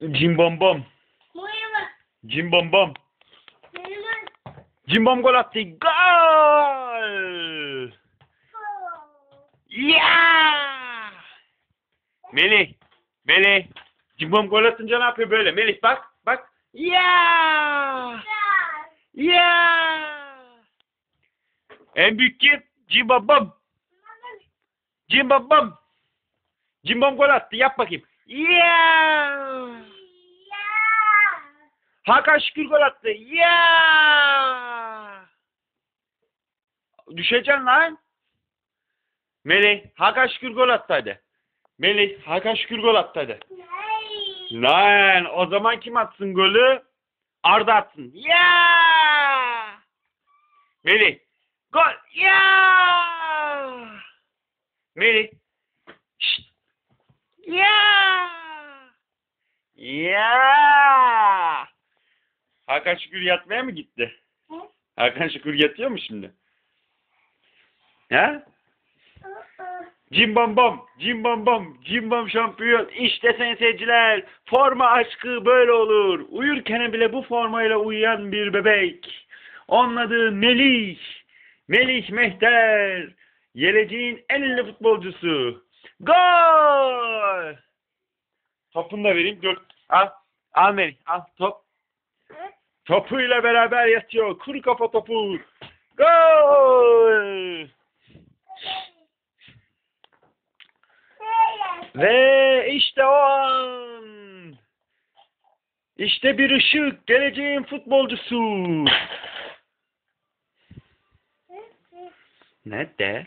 Cimbambam. Cimbambam. Cimbam gol attı. Gol! Yeah! Melih. Melih. Cimbam gol atınca ne yapıyor böyle? Melih bak. Bak. Yeah! Yeah! En büyük kim? Cimbambam. Cimbambam. Cimbam gol attı. Yap bakayım. Yeah! Hakan Şükür gol attı. Ya! Düşeceksin lan. Melih, Hakan Şükür gol attı hadi. Melih, Hakan Şükür gol attı hadi. Lan, o zaman kim atsın golü? Arda atsın. Ya! Melih, gol. Ya! Melih. Ya! Ya! Hakan Şükür yatmaya mı gitti? Hakan Şükür yatıyor mu şimdi? Ha? Cimbom bom, cimbom bom, cimbom şampiyon. İşte sayın seyirciler, forma aşkı böyle olur. Uyurken bile bu formayla uyuyan bir bebek. Onun adı Melih. Melih Mehter. Geleceğin en ünlü futbolcusu. Gol! Topunu da vereyim. Dur. Al. Al Melih. Al top. Topuyla beraber yatıyor. Kuru kafa topu. Gol! Ve işte o an. İşte bir ışık. Geleceğin futbolcusu. Nerede?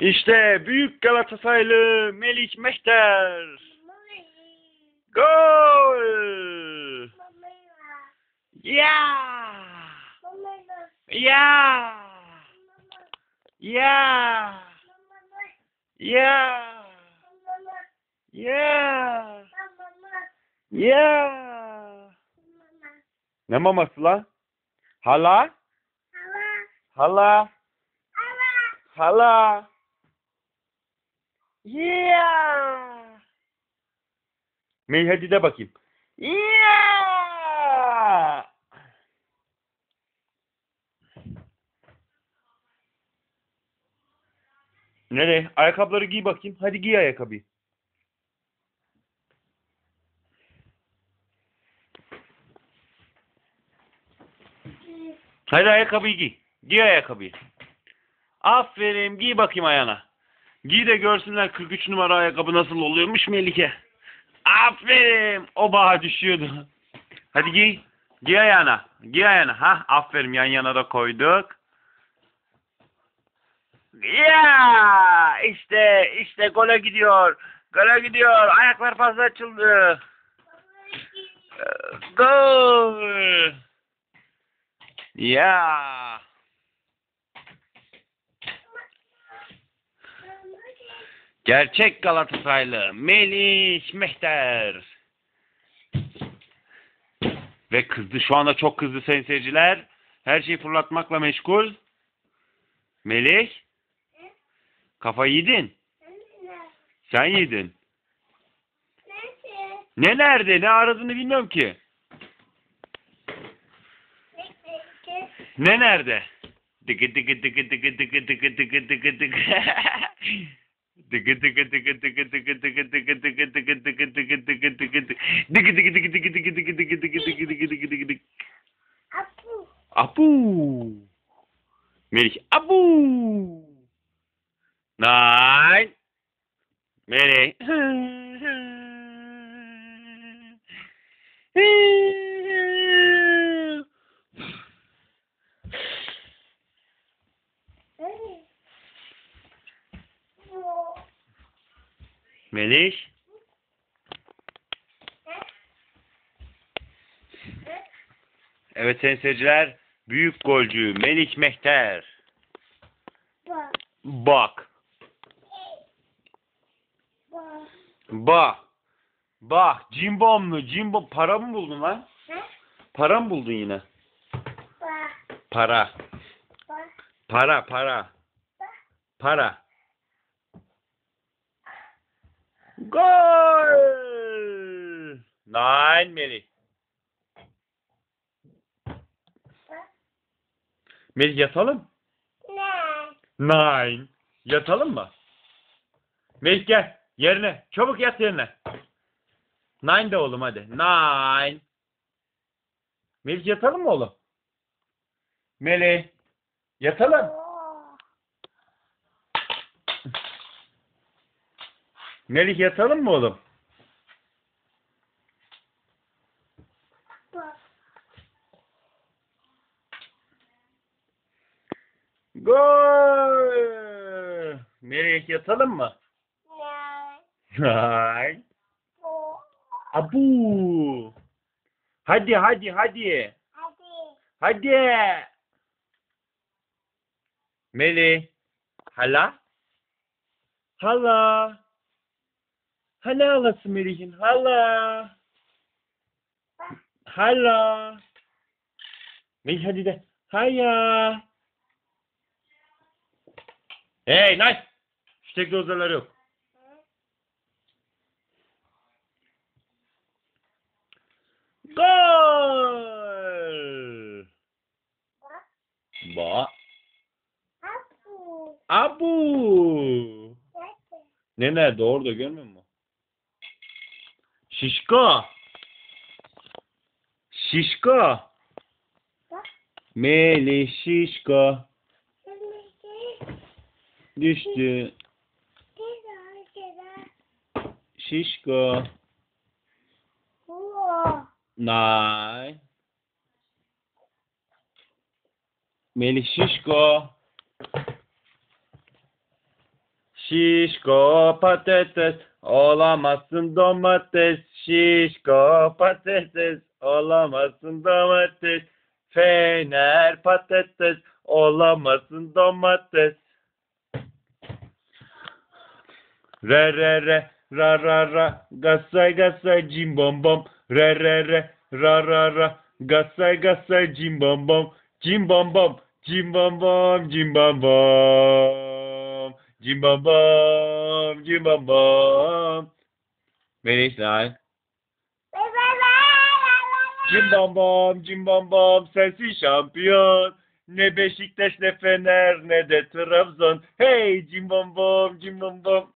İşte büyük Galatasaraylı Melih Mehter. Gol! Ya! Ya! Ya! Ya! Ya! Ya! Ne maması lan? Hala? Hala? Hala? Yeah! Melih hadi de bakayım. Yeah! Nereye? Ayakkabıları giy bakayım. Hadi giy ayakkabıyı. Hadi ayakkabıyı giy. Giy ayakkabıyı. Aferin. Giy bakayım ayağına. Giy de görsünler 43 numara ayakkabı nasıl oluyormuş Melike. Aferin. O bağa düşüyordu. Hadi giy. Giy ayağına. Giy ayağına. Ha, aferin yan yana da koyduk. Ya işte işte gole gidiyor. Gole gidiyor. Ayaklar fazla açıldı. Ee, Gol. Ya. Gerçek Galatasaraylı Melih Mehter. Ve kızdı. Şu anda çok kızdı sayın seyirciler. Her şeyi fırlatmakla meşgul. Melih. Kafayı yedin. Sen yedin. Ne nerede? Ne aradığını bilmiyorum ki. Ne nerede? Dıgı dıgı dıgı dıgı dıgı dıgı dıgı dıgı dıgı. Apu. Milch. Apu. Nein. Milch. Melih. Evet sayın seyirciler. Büyük golcü Melih Mehter. Bak. Bak. Bak. Cimbomlu. Cimbom. Para mı buldun lan? Para mı buldun yine? Para. Para para. Para. Gol. Nein Melih. Melih yatalım. Ne? Nein. Yatalım mı? Melih gel. Yerine. Çabuk yat yerine. Nine de oğlum hadi. Nine. Melih yatalım mı oğlum? Melih. Yatalım. Melih yatalım mı oğlum? Gol. Melih yatalım mı? Bu. Abu. Hadi hadi hadi. Hadi. Hadi. Melih. Hala? Hala. Hala halası Melih'in. Hala. Hala. Melih hadi de. Haya. Hey nice. Şu tek dozerler yok. Gol. Ba. Abu. Abu. Ne nerede orada görmüyor musun? Şişko. Şişko. Melih şişko. Düştü. Şişko. Nay. Melih şişko. Şişko patates olamazsın domates. Şişko patates olamazsın domates. Fener patates olamazsın domates. Re re re ra ra ra gasay gasay cim bom bom re re re ra ra ra gasay gasay cim bom bom cim bom bom cim bom bom cim bom bom cim bom bom bom Melih lan Bye bye bye. Cim bom bom cim bom bom sensin şampiyon. Ne Beşiktaş ne Fener ne de Trabzon. Hey cim bom bom cim bom bom